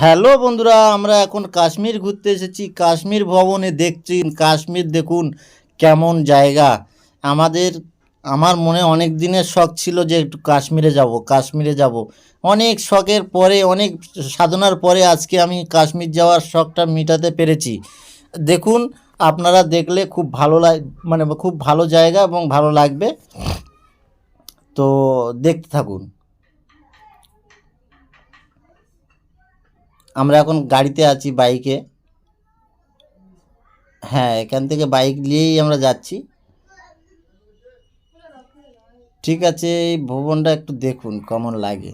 Hello বন্ধুরা, আমরা এখন কাশ্মীর ঘুরতে এসেছি। কাশ্মীর ভবনে দেখছি, কাশ্মীর দেখুন কেমন জায়গা। আমাদের, আমার মনে অনেক দিনের শখ ছিল যে একটু কাশ্মীরে যাব কাশ্মীরে যাব। অনেক শখের পরে, অনেক সাধনার পরে আজকে আমি কাশ্মীর যাওয়ার শখটা মেটাতে পেরেছি। দেখুন, আপনারা দেখলে খুব ভালো লাগ মানে খুব ভালো জায়গা এবং ভালো লাগবে। তো দেখতে থাকুন। আমরা এখন গাড়িতে আছি বাইকে। হ্যাঁ এখান থেকে বাইক নিয়েই আমরা যাচ্ছি। ঠিক আছে, এই ভবনটা একটু দেখুন কেমন লাগে।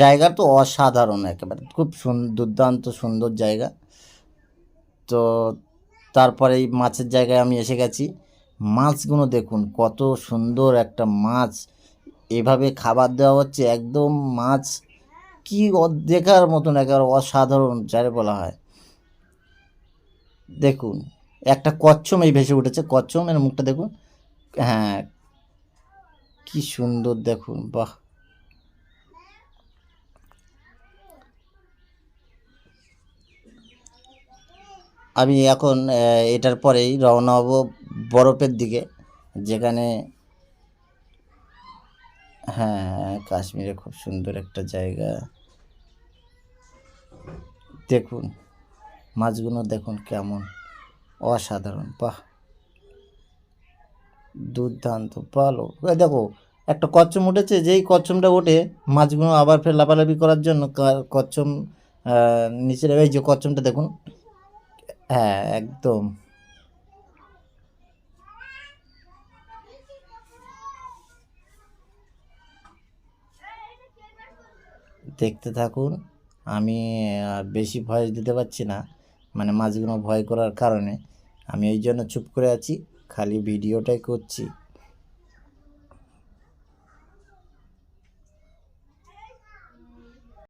জায়গা তো অসাধারণ একেবারে, খুব দুর্দান্ত সুন্দর জায়গা। তো তারপরে এই মাছের জায়গায় আমি এসে গেছি। মাছগুলো দেখুন, কত সুন্দর একটা মাছ। এভাবে খাবার দেওয়া হচ্ছে, একদম মাছ কি দেখার মতন একেবারে অসাধারণ যারে বলা হয়। দেখুন, একটা কচ্ছম এই ভেসে উঠেছে। কচ্ছম এর মুখটা দেখুন। হ্যাঁ কি সুন্দর দেখুন, বাহ। আমি এখন এটার পরেই রওনা হব বরফের দিকে, যেখানে হ্যাঁ কাশ্মীরে খুব সুন্দর একটা জায়গা। দেখুন, মাছগুলো দেখুন কেমন অসাধারণ, বাহ! দুর্দান্ত, ভালো। দেখো, একটা কচ্ছম উঠেছে, যেই কচ্ছমটা ওঠে, মাছগুলো আবার ফের লাফালাফি করার জন্য কচ্ছম নিচে এই যে কচ্ছমটা দেখুন হ্যাঁ একদম। দেখতে থাকুন। আমি বেশি ভয়েস দিতে পারছি না। মানে মাছগুলো ভয় করার কারণে। আমি এই জন্য চুপ করে আছি। খালি ভিডিওটাই করছি।